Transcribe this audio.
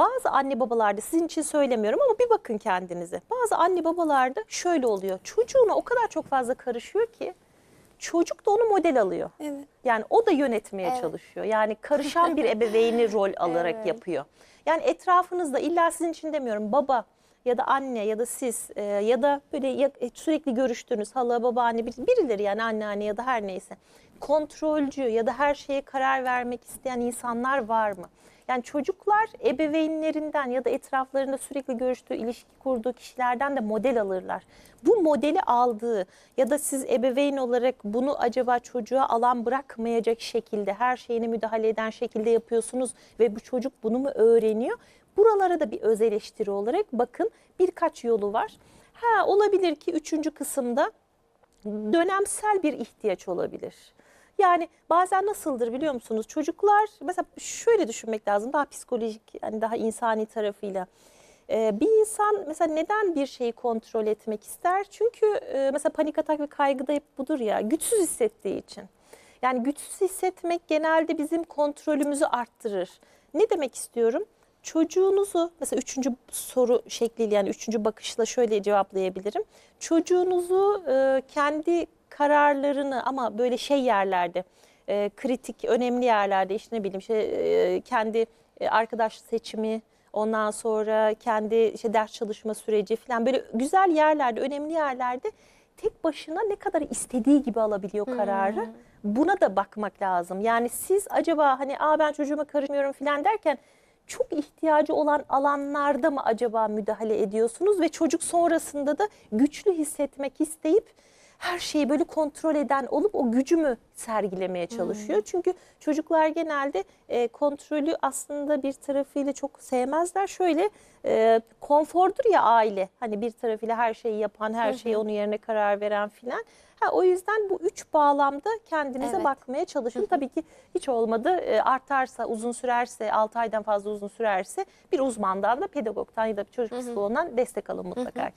Bazı anne babalarda sizin için söylemiyorum ama bir bakın kendinize. Bazı anne babalarda şöyle oluyor. Çocuğuna o kadar çok fazla karışıyor ki çocuk da onu model alıyor. Evet. Yani o da yönetmeye Evet. çalışıyor. Yani karışan bir ebeveyni rol alarak Evet. yapıyor. Yani etrafınızda illa sizin için demiyorum baba ya da anne ya da siz e, ya da böyle ya- e, sürekli görüştüğünüz hala babaanne bir- birileri yani anneanne ya da her neyse kontrolcü ya da her şeye karar vermek isteyen insanlar var mı? Yani çocuklar ebeveynlerinden ya da etraflarında sürekli görüştüğü, ilişki kurduğu kişilerden de model alırlar. Bu modeli aldığı ya da siz ebeveyn olarak bunu acaba çocuğa alan bırakmayacak şekilde her şeyine müdahale eden şekilde yapıyorsunuz ve bu çocuk bunu mu öğreniyor? Buralara da bir öz eleştiri olarak bakın birkaç yolu var. Ha olabilir ki üçüncü kısımda dönemsel bir ihtiyaç olabilir. Yani bazen nasıldır biliyor musunuz? Çocuklar mesela şöyle düşünmek lazım daha psikolojik yani daha insani tarafıyla. Ee, bir insan mesela neden bir şeyi kontrol etmek ister? Çünkü e, mesela panik atak ve kaygıda hep budur ya güçsüz hissettiği için. Yani güçsüz hissetmek genelde bizim kontrolümüzü arttırır. Ne demek istiyorum? Çocuğunuzu mesela üçüncü soru şekliyle yani üçüncü bakışla şöyle cevaplayabilirim. Çocuğunuzu e, kendi kararlarını ama böyle şey yerlerde e, kritik önemli yerlerde işte ne bileyim işte e, kendi e, arkadaş seçimi ondan sonra kendi işte ders çalışma süreci falan böyle güzel yerlerde önemli yerlerde tek başına ne kadar istediği gibi alabiliyor kararı. Buna da bakmak lazım. Yani siz acaba hani Aa, ben çocuğuma karışmıyorum falan derken çok ihtiyacı olan alanlarda mı acaba müdahale ediyorsunuz ve çocuk sonrasında da güçlü hissetmek isteyip her şeyi böyle kontrol eden olup o gücü mü sergilemeye çalışıyor? Çünkü çocuklar genelde e, kontrolü aslında bir tarafıyla çok sevmezler. Şöyle e, konfordur ya aile. Hani bir tarafıyla her şeyi yapan, her şeyi onun yerine karar veren filan. Ha, o yüzden bu üç bağlamda kendinize Evet. bakmaya çalışın. Tabii ki hiç olmadı e, artarsa, uzun sürerse, 6 aydan fazla uzun sürerse bir uzmandan da pedagogtan ya da çocuk psikoloğundan destek alın mutlaka.